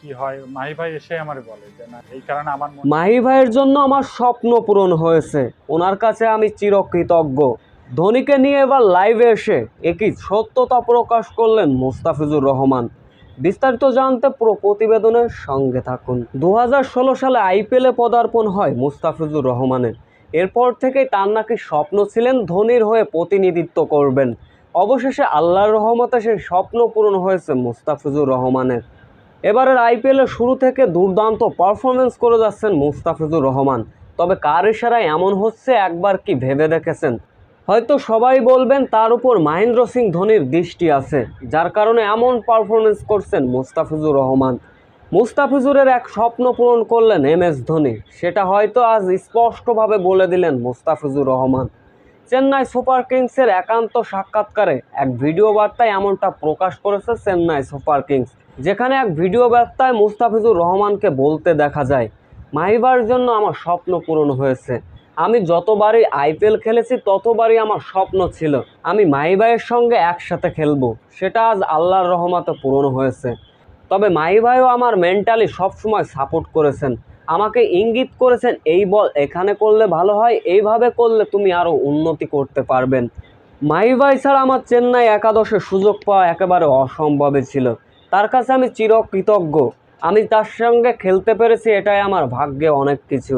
কি মাহি ভাইয়ের জন্য আমার স্বপ্ন পূরণ হয়েছে। ওনার কাছে আমি চিরকৃতজ্ঞ। ধোনিকে নিয়ে এবার লাইভে এসে একই সত্যতা প্রকাশ করলেন মুস্তাফিজুর রহমান। বিস্তারিত জানতে পুরো প্রতিবেদনের সঙ্গে থাকুন। দু হাজার ষোলো সালে আইপিএলে পদার্পণ হয় মুস্তাফিজুর রহমানের। এরপর থেকেই তার নাকি স্বপ্ন ছিলেন ধোনির হয়ে প্রতিনিধিত্ব করবেন। অবশেষে আল্লাহর রহমতে সেই স্বপ্ন পূরণ হয়েছে মুস্তাফিজুর রহমানের। এবারের আইপিএলের শুরু থেকে দুর্দান্ত পারফরমেন্স করে যাচ্ছেন মুস্তাফিজুর রহমান। তবে কার ইশারায় এমন হচ্ছে একবার কি ভেবে দেখেছেন? হয়তো সবাই বলবেন তার উপর মহেন্দ্র সিং ধোনির দৃষ্টি আছে, যার কারণে এমন পারফরমেন্স করছেন মুস্তাফিজুর রহমান। মুস্তাফিজুরের এক স্বপ্ন পূরণ করলেন এম এস ধোনি, সেটা হয়তো আজ স্পষ্টভাবে বলে দিলেন মুস্তাফিজুর রহমান। চেন্নাই সুপার কিংসের একান্ত সাক্ষাৎকারে এক ভিডিও বার্তায় এমনটা প্রকাশ করেছে চেন্নাই সুপার কিংস। যেখানে এক ভিডিও বার্তায় মুস্তাফিজুর রহমানকে বলতে দেখা যায় মাহিবার জন্য আমার স্বপ্ন পূরণ হয়েছে। আমি যতবারই আইপিএল খেলেছি, ততবারই আমার স্বপ্ন ছিল, আমি মাহিবাইয়ের সঙ্গে একসাথে খেলব। সেটা আজ আল্লাহর রহমতে পূরণ হয়েছে। তবে মাহি ভাইও আমার মেন্টালি সবসময় সাপোর্ট করেছেন। আমাকে ইঙ্গিত করেছেন, এই বল এখানে করলে ভালো হয়, এইভাবে করলে তুমি আরও উন্নতি করতে পারবেন। মাহি ভাই ছাড়া আমার চেন্নাই একাদশে সুযোগ পাওয়া একেবারে অসম্ভবে ছিল। তার কাছে আমি চিরকৃতজ্ঞ। আমি তার সঙ্গে খেলতে পেরেছি এটাই আমার ভাগ্যে অনেক কিছু।